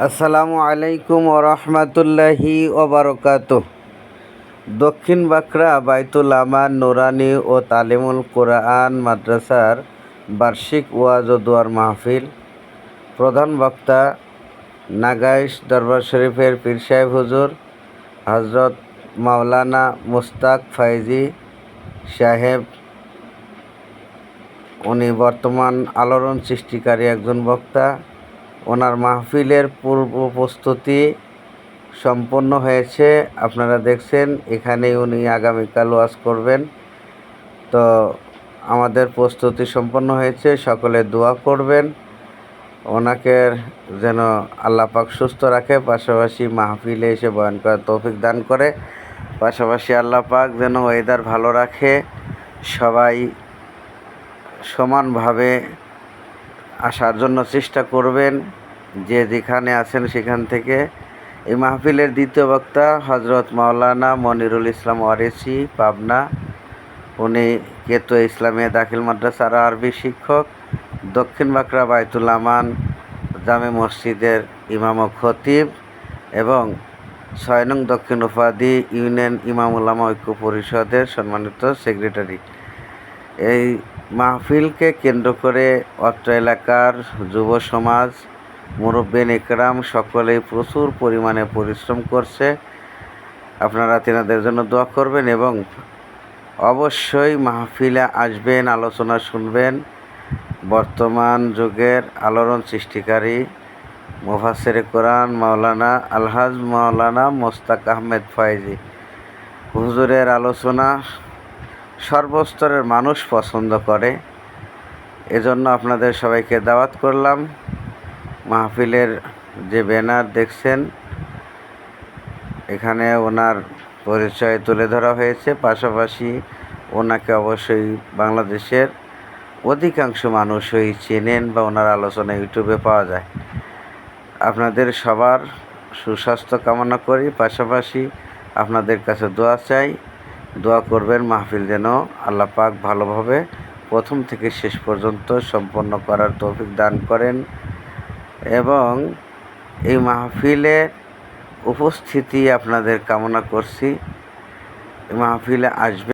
আসসালামু আলাইকুম ওরহমতুল্লাহি ওবরকাত। দক্ষিণ বাঁকড়া বাইতুল আমান, নুরানি ও তালিমুল কোরআন মাদ্রাসার বার্ষিক ওয়াজ ও দোয়ার মাহফিল। প্রধান বক্তা নাগাইশ দরবার শরীফের পীর সাহেব হুজুর হজরত মাওলানা মুস্তাক ফাইজি সাহেব, উনি বর্তমান আলোড়ন সৃষ্টিকারী একজন বক্তা। ওনার মাহফিলের পূর্ব প্রস্তুতি সম্পন্ন হয়েছে। আপনারা দেখছেন, এখানেই উনি আগামীকাল ওয়াজ করবেন। তো আমাদের প্রস্তুতি সম্পন্ন হয়েছে, সকলে দোয়া করবেন। ওনাকে যেন আল্লাহ পাক সুস্থ রাখে, পাশাপাশি মাহফিলে এসে বয়ন করার তৌফিক দান করে, পাশাপাশি আল্লাহ পাক যেন ওয়েদার ভালো রাখে। সবাই সমানভাবে আসার জন্য চেষ্টা করবেন যে যেখানে আছেন সেখান থেকে। এই মাহফিলের দ্বিতীয় বক্তা হজরত মাওলানা মনিরুল ইসলাম ওয়ারেসি, পাবনা। উনি কেতো ইসলামিয়া দাখিল মাদ্রাসার আরবি শিক্ষক, দক্ষিণ বাঁকড়া আমান জামে মসজিদের ইমাম ও খতিব এবং ছয় নং দক্ষিণ উপাধি ইউনিয়ন ইমাম উলামা ঐক্য পরিষদের সম্মানিত সেক্রেটারি। এই মাহফিলকে কেন্দ্র করে অত্র এলাকার যুব সমাজ, মুরব্বেন একরাম সকলেই প্রচুর পরিমাণে পরিশ্রম করছে। আপনারা তেনাদের জন্য দোয়া করবেন এবং অবশ্যই মাহফিলে আসবেন, আলোচনা শুনবেন। বর্তমান যুগের আলোড়ন সৃষ্টিকারী মুফাসের কোরআন মাওলানা আলহাজ মাওলানা মোস্তাক আহমেদ ফয়েজি। হুজুরের আলোচনা সর্বস্তরের মানুষ পছন্দ করে। এজন্য আপনাদের সবাইকে দাওয়াত করলাম। মাহফিলের যে ব্যানার দেখছেন, এখানে ওনার পরিচয় তুলে ধরা হয়েছে। পাশাপাশি ওনাকে অবশ্যই বাংলাদেশের অধিকাংশ মানুষই চেনেন বা ওনার আলোচনা ইউটিউবে পাওয়া যায়। আপনাদের সবার সুস্বাস্থ্য কামনা করি। পাশাপাশি আপনাদের কাছে দোয়া চাই। দোয়া করবেন মাহফিল যেন আল্লাহ পাক ভালোভাবে প্রথম থেকে শেষ পর্যন্ত সম্পন্ন করার তৌফিক দান করেন এবং এই মাহফিলে উপস্থিতি আপনাদের কামনা করছি। মাহফিলে আসবে